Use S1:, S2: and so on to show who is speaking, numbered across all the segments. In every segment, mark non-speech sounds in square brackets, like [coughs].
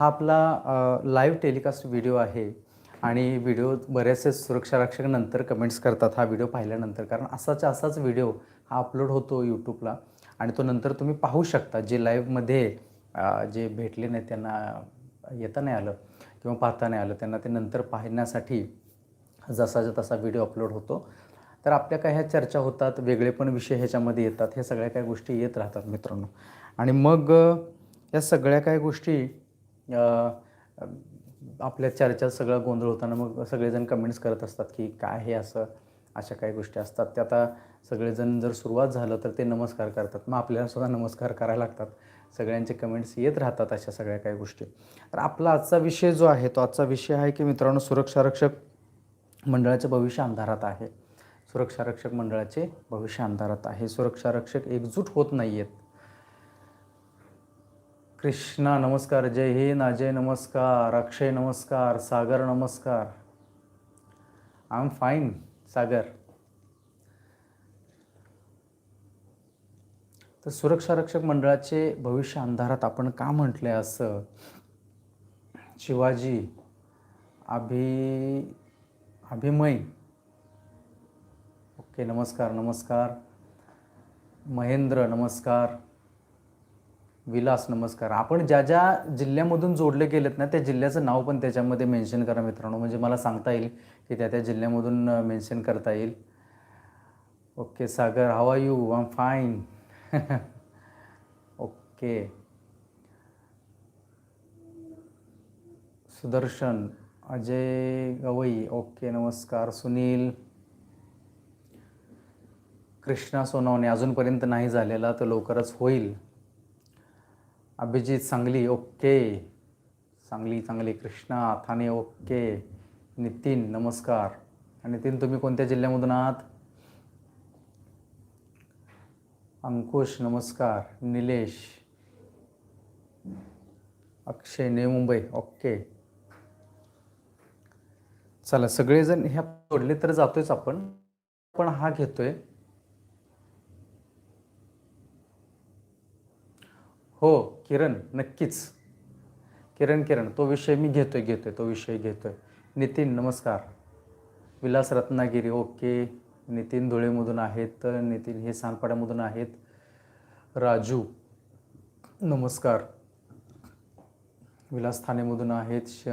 S1: हा आपला live telecast video आहे. आणि व्हिडिओ बरेचसे सुरक्षा रक्षक नंतर कमेंट्स करतात. हा व्हिडिओ पाहिल्यानंतर. कारण असाच असाच व्हिडिओ हा अपलोड होतो यूट्यूबला आणि तो नंतर तुम्ही पाहू शकता. जे लाईव्हमध्ये जे भेटले नाही त्यांना येता नाही आलं किंवा पाहता नाही आलं त्यांना ते नंतर पाहण्यासाठी जसाच्या तसा व्हिडिओ अपलोड होतो. तर आपल्या काय ह्या चर्चा होतात वेगळे पण विषय ह्याच्यामध्ये येतात. हे सगळ्या काही गोष्टी येत राहतात मित्रांनो. आणि मग या सगळ्या काही गोष्टी आपल्या चर्चेत सगळं गोंधळ होताना मग सगळेजण कमेंट्स करत असतात की काय हे असं अशा काही गोष्टी असतात. ते आता सगळेजण जर सुरुवात झालं तर ते नमस्कार करतात. मग आपल्याला सुद्धा नमस्कार करायला लागतात. सगळ्यांचे कमेंट्स येत राहतात अशा सगळ्या काही गोष्टी. तर आपला आजचा विषय जो आहे तो आजचा विषय आहे की मित्रांनो सुरक्षा रक्षक मंडळाचे भविष्य अंधारात आहे. सुरक्षा रक्षक मंडळाचे भविष्य अंधारात आहे. सुरक्षा रक्षक एकजूट होत नाही आहेत कृष्णा नमस्कार जय हिंद अजय नमस्कार अक्षय नमस्कार सागर नमस्कार. I am fine Sagar. तर सुरक्षा रक्षक मंडळाचे भविष्य अंधारात आपण का म्हटलंय असं? शिवाजी अभि अभिमय ओके नमस्कार नमस्कार. महेंद्र नमस्कार. विलास नमस्कार. आपण ज्या ज्या जिल्ह्यामधून जोडले गेलेत ना त्या जिल्ह्याचं नाव पण त्याच्यामध्ये मेन्शन करा मित्रांनो. म्हणजे मला सांगता येईल की त्या त्या जिल्ह्यामधून मेन्शन करता येईल. Okay Sagar how are you I am fine okay Sudarshan Ajay Gawai. Okay नमस्कार. सुनील. कृष्णा सोनवणे. अजूनपर्यंत नाही झालेला तर लवकरच होईल. अभिजित सांगली ओके. सांगली चांगली कृष्णा ठाणे ओके. नितीन नमस्कार. आणि नितीन तुम्ही कोणत्या जिल्ह्यामधून आहात? अंकुश नमस्कार. निलेश. अक्षय ने मुंबई ओके. चला सगळेजण ह्या सोडले तर जातोयच आपण पण हा घेतोय. हो किरण नक्कीच. किरण किरण तो विषय मी घेतोय घेतोय तो विषय घेतोय. नितीन नमस्कार. विलास रत्नागिरी ओके. नितीन धुळेमधून आहेत नितीन हे सानपाड्यामधून आहेत. राजू नमस्कार. विलास ठाणेमधून आहेत. श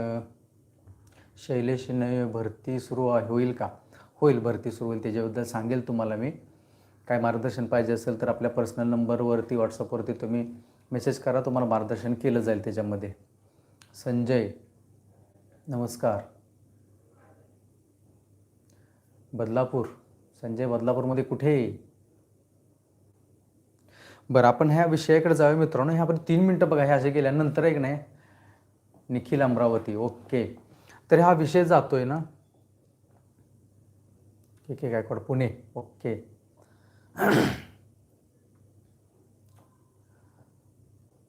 S1: शैलेश भरती सुरू आहे. होईल का? होईल भरती सुरू होईल. त्याच्याबद्दल सांगेल तुम्हाला मी. काय मार्गदर्शन पाहिजे असेल तर आपल्या पर्सनल नंबरवरती व्हॉट्सअपवरती तुम्ही मेसेज करा तुम्हाला मार्गदर्शन केलं जाईल त्याच्यामध्ये. संजय नमस्कार. बदलापूर. संजय बदलापूरमध्ये कुठे? बरं आपण ह्या विषयाकडे जाऊया मित्रांनो. ह्या आपण तीन मिनटं बघा हे असे गेल्यानंतर एक नाही? निखिल अमरावती ओके. तर हा विषय जातोय ना? ठीक आहे गायकवाड पुणे. ओके. [clears throat]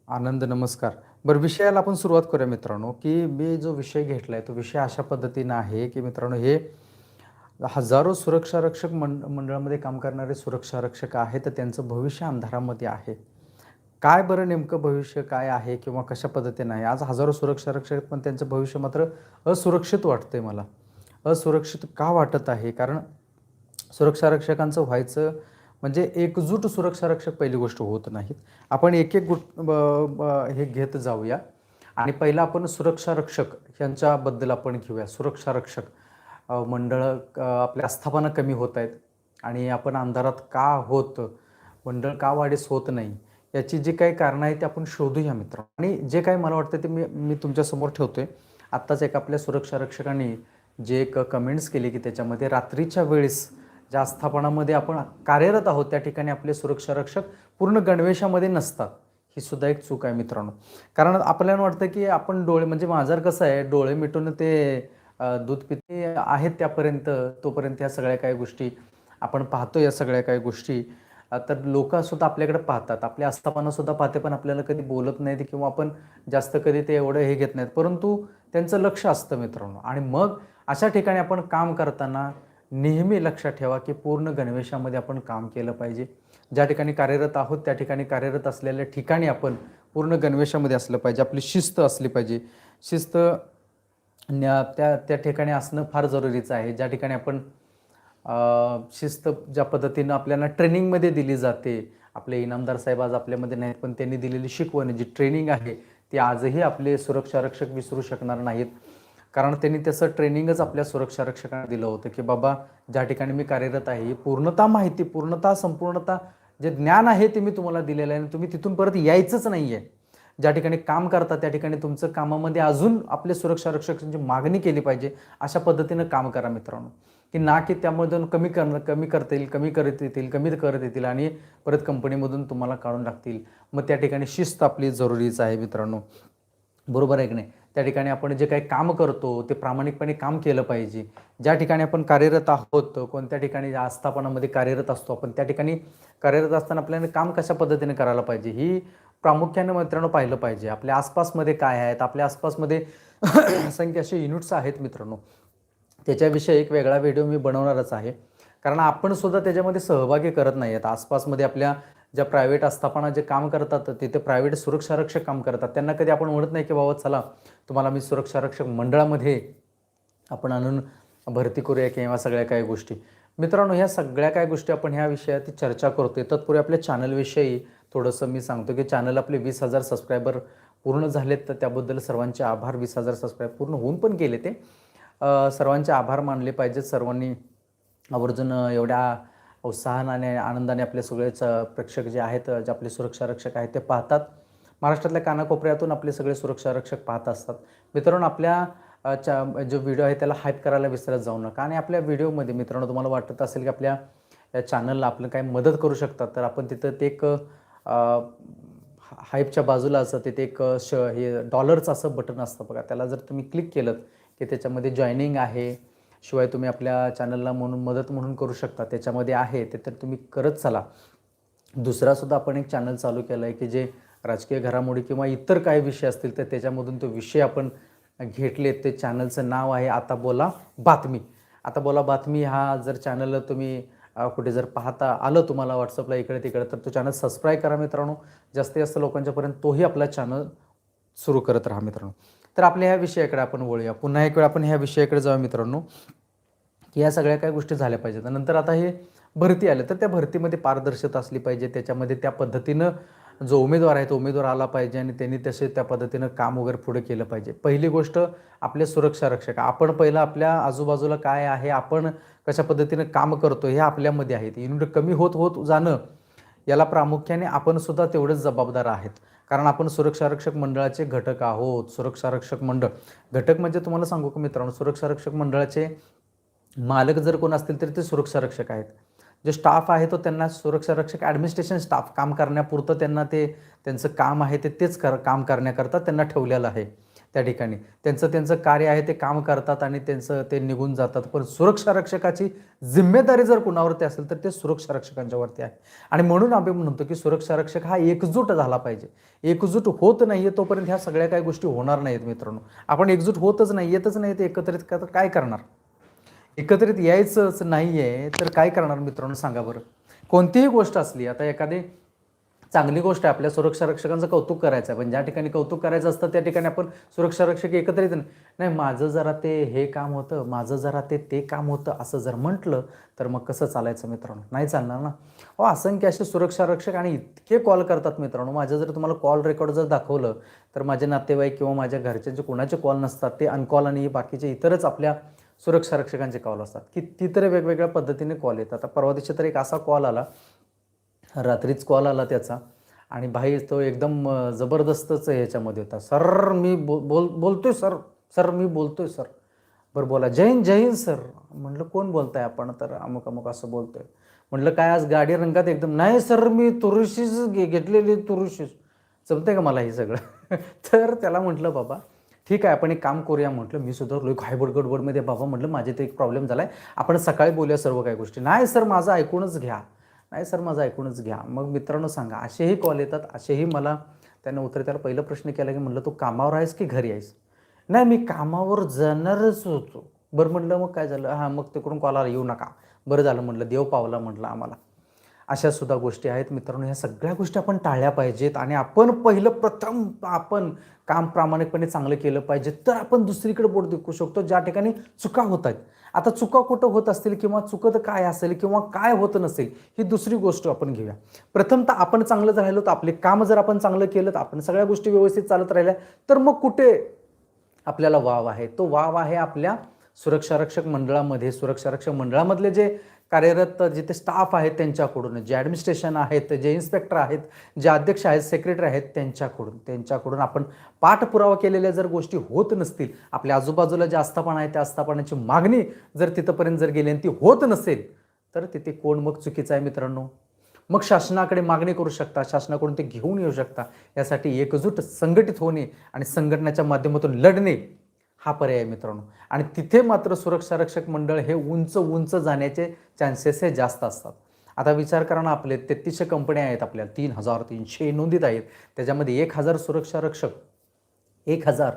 S1: आनंद नमस्कार. बरं विषयाला आपण सुरुवात करूया मित्रांनो की मी जो विषय घेतला आहे तो विषय अशा पद्धतीनं आहे की मित्रांनो हे हजारो सुरक्षा रक्षक मंड मंडळामध्ये काम करणारे सुरक्षा रक्षक आहेत तर त्यांचं भविष्य अंधारामध्ये आहे. काय बरं नेमकं भविष्य काय आहे किंवा कशा पद्धतीनं आहे? आज हजारो सुरक्षा रक्षक पण त्यांचं भविष्य मात्र असुरक्षित वाटतंय मला. असुरक्षित का वाटत आहे? कारण सुरक्षा रक्षकांचं व्हायचं म्हणजे एकजूट सुरक्षा रक्षक पहिली गोष्ट होत नाहीत. आपण एक एक गुट ब- हे घेत जाऊया. आणि पहिला आपण सुरक्षा रक्षक यांच्याबद्दल आपण घेऊया. सुरक्षा रक्षक मंडळं मंडळ आपल्या आस्थापना कमी होत आहेत आणि आपण अंधारात का होत मंडळ का वाढीस होत नाही याची जी काही कारणं आहेत ते आपण शोधूया मित्र. आणि जे काही मला वाटतं ते मी मी तुमच्यासमोर ठेवतोय. आत्ताच एक आपल्या सुरक्षा रक्षकांनी जे एक कमेंट्स केली की त्याच्यामध्ये रात्रीच्या वेळेस ज्या आस्थापनामध्ये आपण कार्यरत आहोत त्या ठिकाणी आपले सुरक्षा रक्षक पूर्ण गणवेशामध्ये नसतात. ही सुद्धा एक चूक आहे मित्रांनो. कारण आपल्याला वाटतं की आपण डोळे म्हणजे माझर कसं आहे डोळे मिटून ते दूध पिते आहेत त्यापर्यंत तोपर्यंत ह्या सगळ्या काही गोष्टी आपण पाहतो या सगळ्या काही गोष्टी. तर लोक सुद्धा आपल्याकडे पाहतात. आपल्या आस्थापनासुद्धा पाहते पण आपल्याला कधी बोलत नाहीत किंवा आपण जास्त कधी ते एवढं हे घेत नाहीत. परंतु त्यांचं लक्ष असतं मित्रांनो. आणि मग अशा ठिकाणी आपण काम करताना नेहमी लक्षात ठेवा की पूर्ण गणवेशामध्ये आपण काम केलं पाहिजे. ज्या ठिकाणी कार्यरत आहोत त्या ठिकाणी कार्यरत असलेल्या ठिकाणी आपण पूर्ण गणवेशामध्ये असलं पाहिजे. आपली शिस्त असली पाहिजे. शिस्त न्या- त्या त्या ठिकाणी असणं फार जरुरीचं आहे. ज्या ठिकाणी आपण शिस्त ज्या पद्धतीनं आपल्याला ट्रेनिंगमध्ये दिली जाते. आपले इनामदार साहेब आज आपल्यामध्ये नाहीत पण त्यांनी दिलेली शिकवण जी ट्रेनिंग आहे ती आजही आपले सुरक्षा रक्षक विसरू शकणार नाहीत. कारण त्यांनी त्याचं ट्रेनिंगच आपल्या सुरक्षा रक्षकांना दिलं होतं की बाबा ज्या ठिकाणी मी कार्यरत आहे ही पूर्णता माहिती पूर्णता संपूर्णता जे ज्ञान आहे ते मी तुम्हाला दिलेलं आहे आणि तुम्ही तिथून परत यायचंच नाही आहे ज्या ठिकाणी काम करता त्या ठिकाणी तुमचं कामामध्ये अजून आपले सुरक्षा रक्षकांची मागणी केली पाहिजे अशा पद्धतीनं काम करा मित्रांनो. की ना की त्यामधून कमी करणं कमी करता येईल कमी करत येतील कमी करत येतील आणि परत कंपनीमधून तुम्हाला काढून टाकतील. मग त्या ठिकाणी शिस्त आपली जरुरीच आहे मित्रांनो. बरोबर आहे की नाही? त्या ठिकाणी आपण जे काही काम करतो ते प्रामाणिकपणे काम केलं पाहिजे. ज्या ठिकाणी आपण कार्यरत आहोत कोणत्या ठिकाणी आस्थापनामध्ये कार्यरत असतो आपण त्या ठिकाणी कार्यरत असताना आपल्याला काम कशा पद्धतीने करायला पाहिजे ही प्रामुख्याने मित्रांनो पाहिलं पाहिजे. आपल्या आसपासमध्ये काय आहेत? आपल्या आसपासमध्ये [coughs] असंख्य असे युनिट्स आहेत मित्रांनो. त्याच्याविषयी एक वेगळा व्हिडिओ मी बनवणारच आहे. कारण आपण सुद्धा त्याच्यामध्ये सहभागी करत नाही आहेत. आसपासमध्ये आपल्या ज्या प्रायव्हेट आस्थापना जे काम करतात तिथे प्रायव्हेट सुरक्षारक्षक काम करतात. त्यांना कधी आपण म्हणत नाही की बाबा चला तुम्हाला मी सुरक्षा रक्षक मंडळामध्ये आपण आणून भरती करूया किंवा सगळ्या काही गोष्टी. मित्रांनो ह्या सगळ्या काय गोष्टी आपण ह्या विषयात चर्चा करतोय. तत्पूर्वी आपल्या चॅनलविषयी थोडंसं मी सांगतो की चॅनल आपले वीस हजार सबस्क्रायबर पूर्ण झालेत तर त्याबद्दल सर्वांचे आभार. वीस हजार सबस्क्राईब पूर्ण होऊन पण गेले ते. सर्वांचे आभार मानले पाहिजेत. सर्वांनी आवर्जून एवढ्या उत्साहाने आणि आनंदाने आपले सगळेच प्रेक्षक जे आहेत जे आपले सुरक्षा रक्षक आहेत ते पाहतात. महाराष्ट्रातल्या कानाकोपऱ्यातून आपले सगळे सुरक्षा रक्षक पाहत असतात. मित्रांनो आपल्या च्या जो व्हिडिओ आहे त्याला हाईप करायला विसरत जाऊ नका. आणि आपल्या व्हिडिओमध्ये मित्रांनो तुम्हाला वाटत असेल की आपल्या या चॅनलला आपलं काही मदत करू शकतात तर आपण तिथं ते एक हाईपच्या बाजूला असं तिथे एक श हे डॉलरचं असं बटन असतं बघा. त्याला जर तुम्ही क्लिक केलं की त्याच्यामध्ये जॉईनिंग आहे शिवाय तुम्ही आपल्या चॅनलला म्हणून मदत म्हणून करू शकता त्याच्यामध्ये आहे ते तर तुम्ही करत चला. दुसरासुद्धा आपण एक चॅनल चालू केलं आहे की जे राजकीय घडामोडी किंवा इतर काही विषय असतील तर त्याच्यामधून तो विषय आपण घेतले ते चॅनलचं नाव आहे आता बोला बातमी. आता बोला बातमी हा जर चॅनल तुम्ही कुठे जर पाहता आलं तुम्हाला व्हॉट्सअपला इकडे तिकडे तर तो चॅनल सबस्क्राईब करा मित्रांनो. जास्तीत जास्त लोकांच्यापर्यंत तोही आपला चॅनल सुरू करत राहा मित्रांनो. तर आपल्या ह्या विषयाकडे आपण वळूया. पुन्हा एक वेळ आपण ह्या विषयाकडे जाऊया मित्रांनो. की या सगळ्या काही गोष्टी झाल्या पाहिजेत. नंतर आता हे भरती आलं तर त्या भरतीमध्ये पारदर्शकता असली पाहिजे. त्याच्यामध्ये त्या पद्धतीनं जो उमेदवार आहे तो उमेदवार आला पाहिजे आणि त्यांनी तसे त्या पद्धतीनं काम वगैरे पुढे केलं पाहिजे. पहिली गोष्ट आपले सुरक्षा रक्षक. आपण पहिलं आपल्या आजूबाजूला काय आहे आपण कशा पद्धतीनं काम करतो हे आपल्यामध्ये आहे युनिट कमी होत होत जाणं याला प्रामुख्याने आपण सुद्धा तेवढेच जबाबदार आहेत. कारण आपण सुरक्षारक्षक मंडळाचे घटक आहोत. सुरक्षारक्षक मंडळ. घटक म्हणजे तुम्हाला सांगू का मित्रांनो? सुरक्षा रक्षक मंडळाचे मालक जर कोण असतील तर ते सुरक्षारक्षक आहेत. जे स्टाफ आहे तो त्यांना सुरक्षा रक्षक ॲडमिनिस्ट्रेशन स्टाफ काम करण्यापुरतं त्यांना ते त्यांचं काम आहे ते तेच कर काम करण्याकरता त्यांना ठेवलेलं आहे त्या ठिकाणी. त्यांचं त्यांचं कार्य आहे ते काम करतात आणि त्यांचं ते निघून जातात. पण सुरक्षा रक्षकाची जिम्मेदारी जर कुणावरती असेल तर ते सुरक्षा रक्षकांच्यावरती आहे. आणि म्हणून आम्ही म्हणतो की सुरक्षा रक्षक हा एकजूट झाला पाहिजे. एकजूट होत नाही आहे तोपर्यंत ह्या सगळ्या काही गोष्टी होणार नाहीत मित्रांनो. आपण एकजूट होतच नाही येतच नाही ते एकत्रित काय करणार? एकत्रित यायचंच नाही आहे तर काय करणार मित्रांनो सांगा बरं. कोणतीही गोष्ट असली आता एखादी चांगली गोष्ट आहे आपल्या सुरक्षा रक्षकांचं कौतुक करायचं आहे पण ज्या ठिकाणी कौतुक करायचं असतं त्या ठिकाणी आपण सुरक्षा रक्षक एकत्रित नाही माझं जरा ते हे काम होतं माझं जरा ते ते काम होतं असं जर म्हटलं तर मग कसं चालायचं मित्रांनो? नाही चालणार ना? हो असंख्य असे सुरक्षा रक्षक आणि इतके कॉल करतात मित्रांनो. माझं जर तुम्हाला कॉल रेकॉर्ड जर दाखवलं तर माझे नातेवाईक किंवा माझ्या घरच्यांचे कोणाचे कॉल नसतात ते अनकॉल आणि बाकीचे इतरच आपल्या सुरक्षा रक्षकांचे कॉल असतात. कितीतरी वेगवेगळ्या पद्धतीने कॉल येतात. आता परवा दिवशी तर एक असा कॉल आला. रात्रीच कॉल आला त्याचा. आणि भाई तो एकदम जबरदस्तच ह्याच्यामध्ये होता. सर मी बो बोल बोलतोय सर. सर मी बोलतोय सर. बरं बोला. जय हिंद जय हिंद सर. म्हटलं कोण बोलताय आपण? तर अमुक अमुक असं बोलतोय. म्हटलं काय आज गाडी रंगात एकदम नाही सर मी तुरुशीच घे घेतलेली तुरुशीच. जमतंय का मला हे सगळं? [laughs] तर त्याला म्हटलं बाबा ठीक आहे आपण एक काम करूया म्हटलं मी सुद्धा लोक हायबड गडबडमध्ये बाबा म्हटलं माझे ते एक प्रॉब्लेम झाला आहे आपण सकाळी बोलूया सर्व काही गोष्टी. नाही सर माझं ऐकूनच घ्या. नाही सर माझं ऐकूनच घ्या. मग मित्रांनो सांगा असेही कॉल येतात असेही मला त्यानं उत्तर त्याला पहिला प्रश्न केला की म्हटलं तू कामावर आहेस की घरी आहेस? नाही मी कामावर जाणारच होतो. बरं म्हटलं मग काय झालं? हां मग तिकडून कॉल आला येऊ नका. बरं झालं म्हटलं देव पावला म्हटलं आम्हाला. अशा सुद्धा गोष्टी आहेत. मित्रांनो ह्या सगळ्या गोष्टी आपण टाळल्या पाहिजेत आणि आपण पहिलं प्रथम आपण काम प्रामाणिकपणे चांगलं केलं पाहिजे तर आपण दुसरीकडे बोट दाखवू शकतो. ज्या ठिकाणी चुका होत आहेत. आता चुका कुठं होत असतील किंवा चुकत काय असेल किंवा काय होत नसेल ही दुसरी गोष्ट आपण घेऊया. प्रथमतः आपण चांगलं जर राहिलो तर आपले काम जर आपण चांगलं केलं तर आपण सगळ्या गोष्टी व्यवस्थित चालत राहिल्या तर मग कुठे आपल्याला वाव आहे? तो वाव आहे आपल्या सुरक्षारक्षक मंडळामध्ये. सुरक्षारक्षक मंडळामधले जे कार्यरत जिथे स्टाफ आहेत त्यांच्याकडून जे ॲडमिनिस्ट्रेशन आहेत जे इन्स्पेक्टर आहेत जे अध्यक्ष आहेत सेक्रेटरी आहेत त्यांच्याकडून. त्यांच्याकडून आपण पाठपुरावा केलेल्या जर गोष्टी होत नसतील आपल्या आजूबाजूला जे आस्थापना आहे त्या आस्थापनाची मागणी जर तिथंपर्यंत जर गेली आणि ती होत नसेल तर तिथे कोण मग चुकीचं आहे मित्रांनो? मग शासनाकडे मागणी करू शकता शासनाकडून ते घेऊन येऊ शकता. यासाठी एकजूट संघटित होणे आणि संघटनाच्या माध्यमातून लढणे हा पर्याय मित्रांनो. आणि तिथे मात्र सुरक्षा रक्षक मंडळ हे उंच उंच जाण्याचे चान्सेस हे जास्त असतात. आता विचार करा ना आपले तेहतीसशे कंपन्या आहेत आपल्या तीन हजार तीनशे नोंदीत आहेत. त्याच्यामध्ये एक हजार सुरक्षा रक्षक एक हजार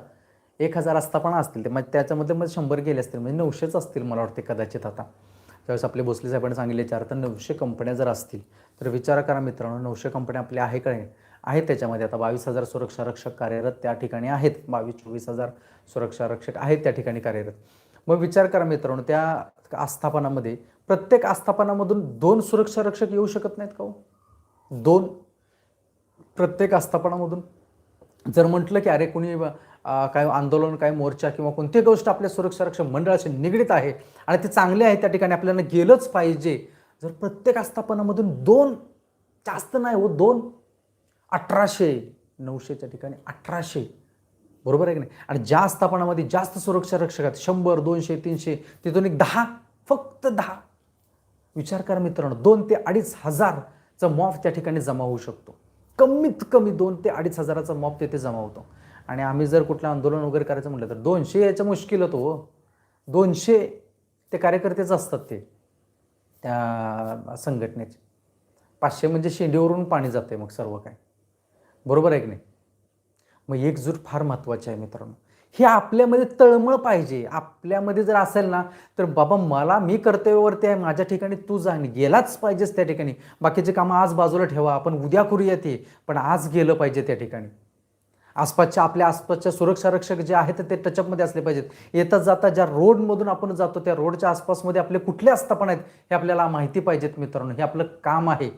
S1: एक हजार आस्थापना असतील. ते मग त्याच्यामध्ये मग शंभर गेले असतील म्हणजे नऊशेच असतील मला वाटते कदाचित आता. त्यावेळेस आपले भोसले साहेबांनी सांगितले चार तर नऊशे कंपन्या जर असतील तर विचार करा मित्रांनो नऊशे कंपन्या आपल्या आहे का नाही? आहेत त्याच्यामध्ये. आता बावीस हजार सुरक्षा रक्षक कार्यरत त्या ठिकाणी आहेत. बावीस चोवीस हजार सुरक्षा रक्षक आहेत त्या ठिकाणी कार्यरत. मग विचार करा मित्रांनो त्या आस्थापनामध्ये प्रत्येक आस्थापनामधून दोन सुरक्षा रक्षक येऊ शकत नाहीत का हो? दोन. प्रत्येक आस्थापनामधून. जर म्हटलं की अरे कोणी काय आंदोलन काय मोर्चा किंवा कोणती गोष्ट आपल्या सुरक्षा रक्षक मंडळाशी निगडीत आहे आणि ते चांगले आहे त्या ठिकाणी आपल्याला गेलंच पाहिजे. जर प्रत्येक आस्थापनामधून दोन जास्त नाही हो दोन. अठराशे नऊशेच्या ठिकाणी अठराशे. बरोबर आहे की नाही? आणि ज्या आस्थापनामध्ये जास्त सुरक्षा रक्षक आहेत शंभर दोनशे तीनशे तिथून एक दहा फक्त दहा. विचार करा मित्रांनो दोन ते अडीच हजारचा मॉफ त्या ठिकाणी जमा होऊ शकतो. कमीत कमी दोन ते अडीच हजाराचा मॉप तिथे जमा होतो. आणि आम्ही जर कुठलं आंदोलन वगैरे करायचं म्हटलं तर दोनशे याच्या मुश्किल होतो हो. दोनशे ते कार्यकर्तेच असतात ते त्या संघटनेचे. पाचशे म्हणजे शेंडीवरून पाणी जाते मग सर्व काय बरोबर आहे की नाही? मग एकजूट फार महत्त्वाची आहे मित्रांनो. हे आपल्यामध्ये तळमळ पाहिजे. आपल्यामध्ये जर असेल ना तर बाबा मला मी कर्तव्यावरती आहे माझ्या ठिकाणी तू जा आणि गेलाच पाहिजेस त्या ठिकाणी. बाकीचे कामं आज बाजूला ठेवा आपण उद्या करूया ते पण आज गेलं पाहिजे त्या ठिकाणी. आसपासच्या आपल्या आसपासच्या सुरक्षा रक्षक जे आहेत ते टचअपमध्ये असले पाहिजेत. येता जाता ज्या रोडमधून आपण जातो त्या रोडच्या आसपासमध्ये आपले कुठले आस्थापन आहेत हे आपल्याला माहिती पाहिजेत मित्रांनो. हे आपलं काम आहे.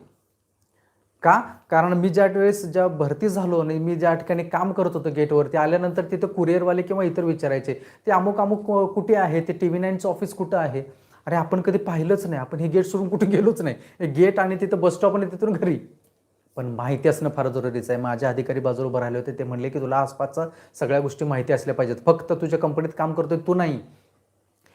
S1: का? कारण मी ज्या वेळेस ज्या भरती झालो आणि मी ज्या ठिकाणी काम करत होतो गेटवरती आल्यानंतर तिथं कुरिअरवाले किंवा इतर विचारायचे ते अमुक अमुक कुठे आहे? ते टी व्ही नाईनचं ऑफिस कुठं आहे? अरे आपण कधी पाहिलंच नाही. आपण हे गेट सोडून कुठे गेलोच नाही. गेट आणि तिथं बस स्टॉप आणि तिथून घरी. पण माहिती असणं फार जरुरीचं आहे. माझ्या अधिकारी बाजूला उभं राहिले होते. ते म्हणले की तुला आसपासच्या सगळ्या गोष्टी माहिती असल्या पाहिजेत. फक्त तुझ्या कंपनीत काम करतोय तू नाही.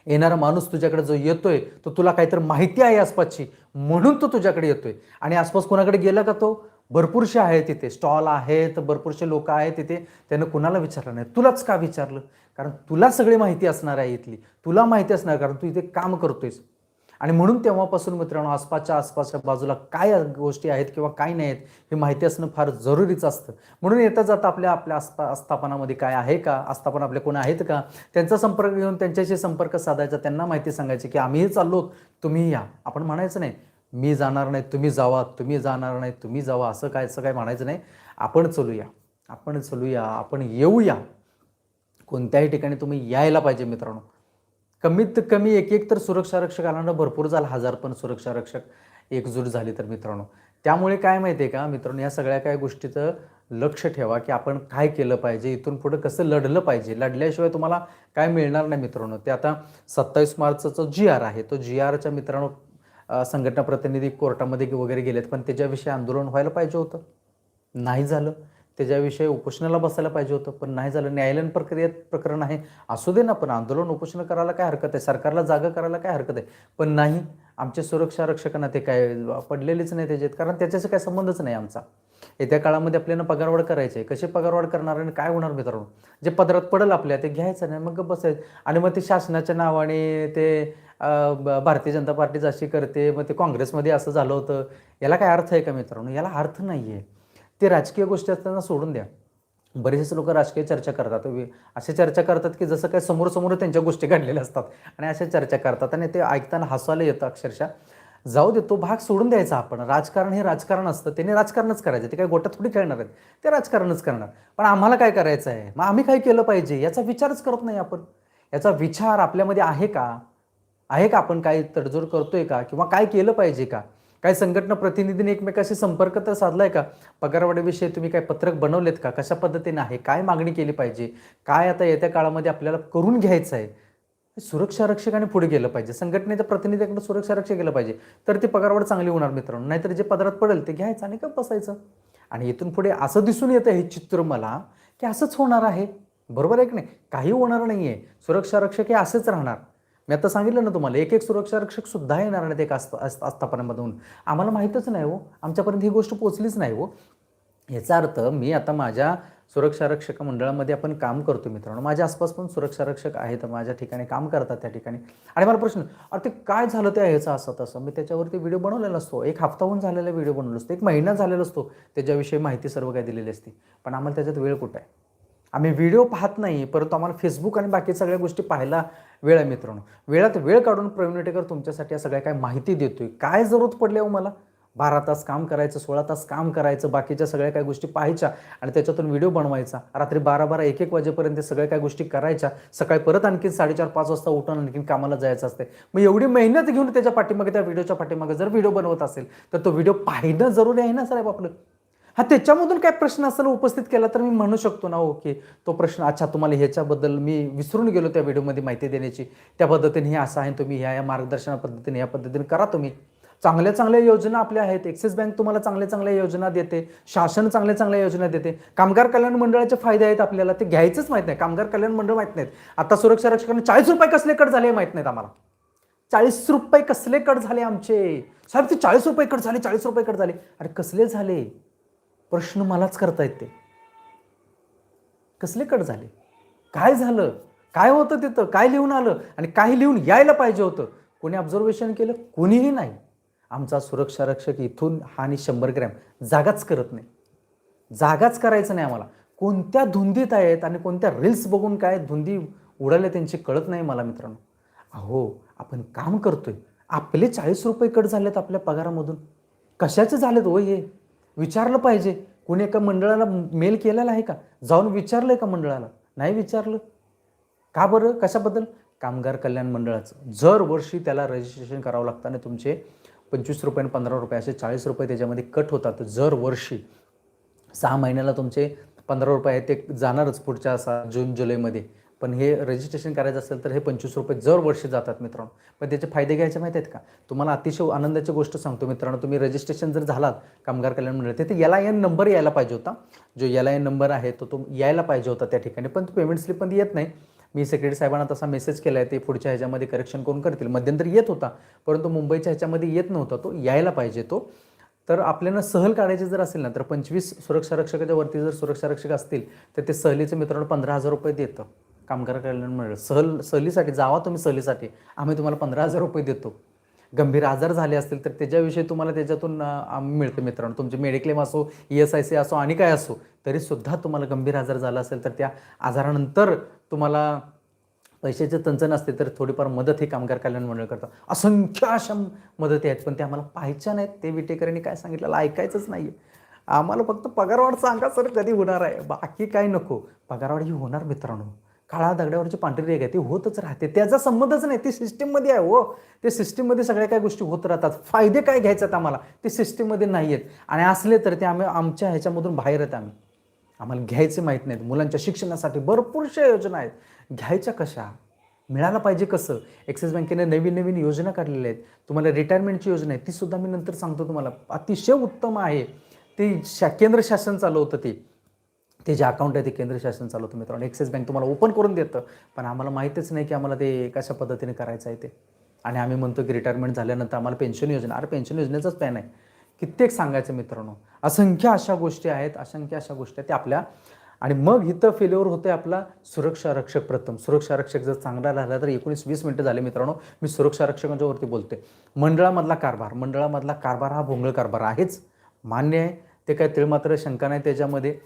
S1: येणारा माणूस तुझ्याकडे जो येतोय तो तुला काहीतरी माहिती आहे आसपासची म्हणून तो तुझ्याकडे येतोय. आणि आसपास कोणाकडे गेला का तो? भरपूरशे आहे तिथे. स्टॉल आहेत भरपूरशे लोक आहेत तिथे. त्यानं कुणाला विचारलं नाही? तुलाच का विचारलं? कारण तुला सगळी माहिती असणार आहे इथली. तुला माहिती असणार कारण तू इथे काम करतोयस. आणि म्हणून तेव्हापासून मित्रांनो आसपासच्या आसपासच्या बाजूला काय गोष्टी आहेत किंवा काय नाही आहेत हे माहिती असणं फार जरुरीचं असतं. म्हणून येता जाता आपल्या आपल्या आस्था आस्थापनामध्ये काय आहे का? आस्थापना आपले कोण आहेत का? त्यांचा संपर्क घेऊन त्यांच्याशी संपर्क साधायचा त्यांना माहिती सांगायची की आम्हीही चाललो तुम्ही या. आपण म्हणायचं नाही मी जाणार नाही तुम्ही जावा तुम्ही जाणार नाही तुम्ही जावा असं काय असं काय म्हणायचं नाही. आपण चलूया आपण चलूया आपण येऊया. कोणत्याही ठिकाणी तुम्ही यायला पाहिजे मित्रांनो. कमीत कमी एक एक तर सुरक्षा रक्षक भरपूर झाला. हजार पण सुरक्षा रक्षक एकजूट झाली तर मित्रांनो. त्यामुळे काय माहिती आहे का? मित्रांनो या सगळ्या काय गोष्टीचं लक्ष ठेवा की आपण काय केलं पाहिजे इथून पुढं कसं लढलं पाहिजे. लढल्याशिवाय तुम्हाला काय मिळणार नाही मित्रांनो. ते आता सत्तावीस मार्चचा जी आर आहे तो जी आरच्या मित्रांनो संघटना प्रतिनिधी कोर्टामध्ये वगैरे गेलेत पण त्याच्याविषयी आंदोलन व्हायला पाहिजे होतं. नाही झालं. त्याच्याविषयी उपोषणाला बसायला पाहिजे होतं. पण नाही झालं. न्यायालयीन प्रक्रियेत प्रकरण आहे. असू दे ना पण आंदोलन उपोषण करायला काय हरकत आहे? सरकारला जागा करायला काय हरकत आहे? पण नाही आमचे सुरक्षा रक्षकांना ते काय पडलेलेच नाही त्याच्यात. कारण त्याच्याशी काय संबंधच नाही आमचा. येत्या काळामध्ये आपल्याला पगारवाढ करायची आहे. कशी पगारवाढ करणार आणि काय होणार मित्रांनो? जे पदरात पडेल आपल्या ते घ्यायचं नाही. मग बसायचं आणि मग ते शासनाच्या नावाने ते भारतीय जनता पार्टी अशी करते. मग ते काँग्रेसमध्ये असं झालं होतं. याला काय अर्थ आहे का मित्रांनो? याला अर्थ नाही आहे ते राजकीय गोष्टी असताना सोडून द्या. बरेचसे लोक राजकीय चर्चा करतात. वि- असे चर्चा करतात की जसं काय समोर समोर त्यांच्या गोष्टी घडलेल्या असतात. आणि अशा चर्चा करतात आणि ते ऐकताना हसवायला येतं अक्षरशः. जाऊ दे तो भाग सोडून द्यायचा आपण. राजकारण हे राजकारण असतं. त्याने राजकारणच करायचं. ते काही गोट्यात थोडी खेळणार आहेत. ते राजकारणच करणार. पण आम्हाला काय करायचं आहे? मग आम्ही काय केलं पाहिजे? याचा विचारच करत नाही आपण. याचा विचार आपल्यामध्ये आहे का? आहे का आपण काय तडजोड करतोय का? किंवा काय केलं पाहिजे का? काय संघटना प्रतिनिधीने एकमेकाशी संपर्क तर साधलाय का? पगारवाढीविषयी तुम्ही काय पत्रक बनवलेत का? कशा पद्धतीने आहे? काय मागणी केली पाहिजे? काय आता येत्या काळामध्ये आपल्याला करून घ्यायचं आहे? सुरक्षा रक्षकाने पुढे गेलं पाहिजे. संघटनेच्या प्रतिनिधीकडून सुरक्षा रक्षक गेलं पाहिजे. तर ती पगारवाढ चांगली होणार मित्रांनो. नाहीतर जे पदरात पडेल ते घ्यायचं आणि का बसायचं. आणि इथून पुढे असं दिसून येतं हे चित्र मला की असंच होणार आहे. बरोबर आहे की नाही? काही होणार नाही आहे सुरक्षा रक्षक हे असेच राहणार. मी आता सांगितलं ना तुम्हाला एक एक सुरक्षा रक्षक सुद्धा येणार नाहीत एक आस्था आस्थापनामधून. आम्हाला माहीतच नाही हो. आमच्यापर्यंत ही गोष्ट पोचलीच नाही हो. याचा अर्थ मी आता माझ्या सुरक्षा रक्षक मंडळामध्ये आपण काम करतो मित्रांनो. माझ्या आसपास पण सुरक्षा रक्षक आहेत माझ्या ठिकाणी काम करतात त्या ठिकाणी. आणि मला प्रश्न अरे ते काय झालं ते ह्याचं असं तसं? मी त्याच्यावरती व्हिडिओ बनवलेला असतो. एक हप्ताहून झालेला व्हिडिओ बनवला असतो. एक महिना झालेला असतो. त्याच्याविषयी माहिती सर्व काही दिलेली असते. पण आम्हाला त्याच्यात वेळ कुठं आहे? आम्ही व्हिडिओ पाहत नाही परंतु आम्हाला फेसबुक आणि बाकी सगळ्या गोष्टी पाहायला वेळ आहे मित्रांनो. वेळात वेळ काढून प्रवीण तुमच्यासाठी या सगळ्या काय माहिती देतोय. काय जरूरत पडली हो मला? बारा तास काम करायचं सोळा तास काम करायचं बाकीच्या सगळ्या काय गोष्टी पाहायच्या आणि त्याच्यातून व्हिडिओ बनवायचा. रात्री बारा बारा एक एक वाजेपर्यंत सगळ्या काय गोष्टी करायच्या. सकाळी परत आणखी साडेचार पाच वाजता उठून आणखीन कामाला जायचं असते मग एवढी मेहनत घेऊन त्याच्या पाठीमागे त्या व्हिडिओच्या पाठीमागे जर व्हिडिओ बनवत असेल तर तो व्हिडिओ पाहणं जरुरी आहे ना साहेब आपलं? हा त्याच्यामधून काय प्रश्न असायला उपस्थित केला तर मी म्हणू शकतो ना ओके. तो प्रश्न अच्छा तुम्हाला ह्याच्याबद्दल मी विसरून गेलो त्या व्हिडिओमध्ये माहिती देण्याची. त्या पद्धतीने हे असं आहे तुम्ही ह्या या मार्गदर्शना पद्धतीने या पद्धतीने करा तुम्ही. चांगल्या चांगल्या योजना आपल्या आहेत. एक्सिस बँक तुम्हाला चांगल्या चांगल्या योजना देते. शासन चांगल्या चांगल्या योजना देते. कामगार कल्याण मंडळाचे फायदे आहेत आपल्याला ते घ्यायचंच माहीत नाही. कामगार कल्याण मंडळ माहीत नाहीत. आता सुरक्षा रक्षकांना चाळीस रुपये कसले कट झाले माहीत माहीत नाहीत आम्हाला. चाळीस रुपये कसले कट झाले आमचे? साहेब ते चाळीस रुपये कट झाले चाळीस रुपये कट झाले. अरे कसले झाले? प्रश्न मलाच करतायत ते. कसले कट झाले? काय झालं? काय होतं तिथं? काय लिहून आलं? आणि काय लिहून यायला पाहिजे होतं. कोणी ऑब्झर्वेशन केलं? कोणीही नाही. आमचा सुरक्षा रक्षक इथून हा आणि शंभर ग्रॅम जागाच करत नाही. जागाच करायचं नाही आम्हाला. कोणत्या धुंदीत आहेत आणि कोणत्या रील्स बघून काय धुंदी उडाल्या त्यांची कळत नाही मला मित्रांनो. अहो आपण काम करतोय. आपले चाळीस रुपये कट झालेत आपल्या पगारामधून. कशाचे झालेत हो हे? विचारलं पाहिजे. कुणी एका मंडळाला मेल केलेला आहे का? जाऊन विचारलं का मंडळाला? नाही विचारलं. का बरं? कशाबद्दल? कामगार कल्याण मंडळाचं. जर वर्षी त्याला रजिस्ट्रेशन करावं लागतं आणि तुमचे पंचवीस रुपये आणि पंधरा रुपये असे चाळीस रुपये त्याच्यामध्ये कट होतात जर वर्षी सहा महिन्याला तुमचे पंधरा रुपये आहेत ते जाणारच पुढच्या असा जून जुलैमध्ये. पण हे रजिस्ट्रेशन करायचं असेल तर हे पंचवीस रुपये जर वर्ष जातात मित्रांनो. पण त्याचे फायदे घ्यायचे माहीत आहेत का? तुम्हाला अतिशय आनंदाची गोष्ट सांगतो मित्रांनो. तुम्ही रजिस्ट्रेशन जर झालात कामगार कल्याण मंडळ तिथे एल आय एन नंबर यायला पाहिजे होता. जो एल आय एन नंबर आहे तो तो यायला पाहिजे होता त्या ठिकाणी. पण तो पेमेंट स्लिपमध्ये येत नाही. मी सेक्रेटरी साहेबांना तसा मेसेज केला आहे ते पुढच्या ह्याच्यामध्ये करेक्शन करून करतील? मध्यंतरी येत होता. परंतु मुंबईच्या ह्याच्यामध्ये येत नव्हता तो. यायला पाहिजे तो. तर आपल्याला सहल काढायची जर असेल ना तर पंचवीस सुरक्षा रक्षकाच्या वरती जर सुरक्षा रक्षक असतील तर ते सहलीचं मित्रांनो पंधरा हजार रुपये देतं. कामगार कल्याण मंडळ सहल सहलीसाठी जावा तुम्ही सहलीसाठी. आम्ही तुम्हाला पंधरा हजार रुपये देतो. गंभीर आजार झाले असतील तर त्याच्याविषयी तुम्हाला त्याच्यातून मिळतं मित्रांनो. तुमचे मेडिक्लेम असो ई एस आय सी असो आणि काय असो तरीसुद्धा तुम्हाला गंभीर आजार झाला असेल तर त्या आजारानंतर तुम्हाला पैशाचे तंचन असते तर थोडीफार मदत हे कामगार कल्याण मंडळ करतं असंख्य अशा मदती आहेत पण त्या आम्हाला पाहायच्या नाहीत. ते विटेकरांनी काय सांगितलेलं ऐकायचंच नाही आम्हाला फक्त पगारवाढ सांगा सर कधी होणार आहे? बाकी काय नको. पगारवाढ ही होणार मित्रांनो. काळा दगडावरची पांढरी रेग आहे ती होतच राहते. त्याचा संबंधच नाही ती सिस्टीममध्ये आहे हो. ते सिस्टीममध्ये सगळ्या काय गोष्टी होत राहतात. फायदे काय घ्यायचे आम्हाला? ते सिस्टीममध्ये नाही आहेत आणि असले तर ते आम्ही आमच्या ह्याच्यामधून बाहेर आहेत आम्ही. आम्हाला घ्यायचे माहीत नाहीत. मुलांच्या शिक्षणासाठी भरपूरशा योजना आहेत. घ्यायच्या कशा? मिळायला पाहिजे कसं? ॲक्सिस बँकेने नवीन नवीन योजना काढलेल्या आहेत. तुम्हाला रिटायरमेंटची योजना आहे ती सुद्धा मी नंतर सांगतो तुम्हाला. अतिशय उत्तम आहे. ती शा केंद्र शासन चालवतं ते. ते जे अकाउंट आहे ते केंद्र शासन चालवतं मित्रांनो. एक्सिस बँक तुम्हाला ओपन करून देतं पण आम्हाला माहीतच नाही की आम्हाला ते कशा पद्धतीने करायचं आहे ते. आणि आम्ही म्हणतो की रिटायरमेंट झाल्यानंतर आम्हाला पेन्शन योजना अरे पेन्शन योजनेचाच प्लॅन आहे. कित्येक सांगायचं मित्रांनो. असंख्य अशा गोष्टी आहेत असंख्य अशा गोष्टी आहेत त्या आपल्या. आणि मग इथं फेल्युअर होते आपला सुरक्षा रक्षक प्रथम. सुरक्षा रक्षक जर चांगला राहिला तर एकोणीस वीस मिनटं झाले मित्रांनो. मी सुरक्षा रक्षकांच्या वरती बोलते मंडळामधला कारभार मंडळामधला कारभार हा भोंगळ कारभार आहेच. मान्य आहे ते काय तिळमात्र शंका नाही त्याच्यामध्ये.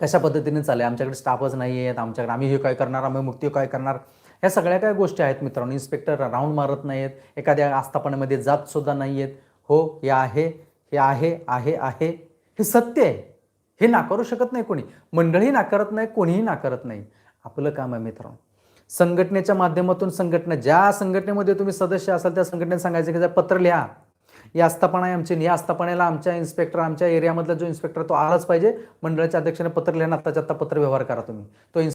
S1: कशा पद्धतीने चालेल आमच्याकडे स्टाफच नाही आहेत आमच्याकडे आम्ही हे काय करणार आम्ही मुक्ती काय करणार? ह्या सगळ्या काय गोष्टी आहेत मित्रांनो? इन्स्पेक्टर राऊंड मारत नाही आहेत एखाद्या आस्थापनामध्ये जात सुद्धा नाही आहेत हो हे आहे हे आहे आहे आहे. हे सत्य आहे. हे नाकारू शकत नाही कोणी. मंडळी नाकारत नाही कोणीही नाकारत नाही. आपलं काम आहे मित्रांनो. संघटनेच्या माध्यमातून संघटना ज्या संघटनेमध्ये तुम्ही सदस्य असाल त्या संघटनेत सांगायचं की पत्र लिहा. ही आस्थापना आहे आमची. या आस्थापनेला आमच्या इन्स्पेक्टर आमच्या एरियामधला जो इन्स्पेक्टर तो आलाच पाहिजे. मंडळाच्या अध्यक्षाने पत्र लिहा आत्ताच्या आत्ता पत्र व्यवहार करा तुम्ही. तो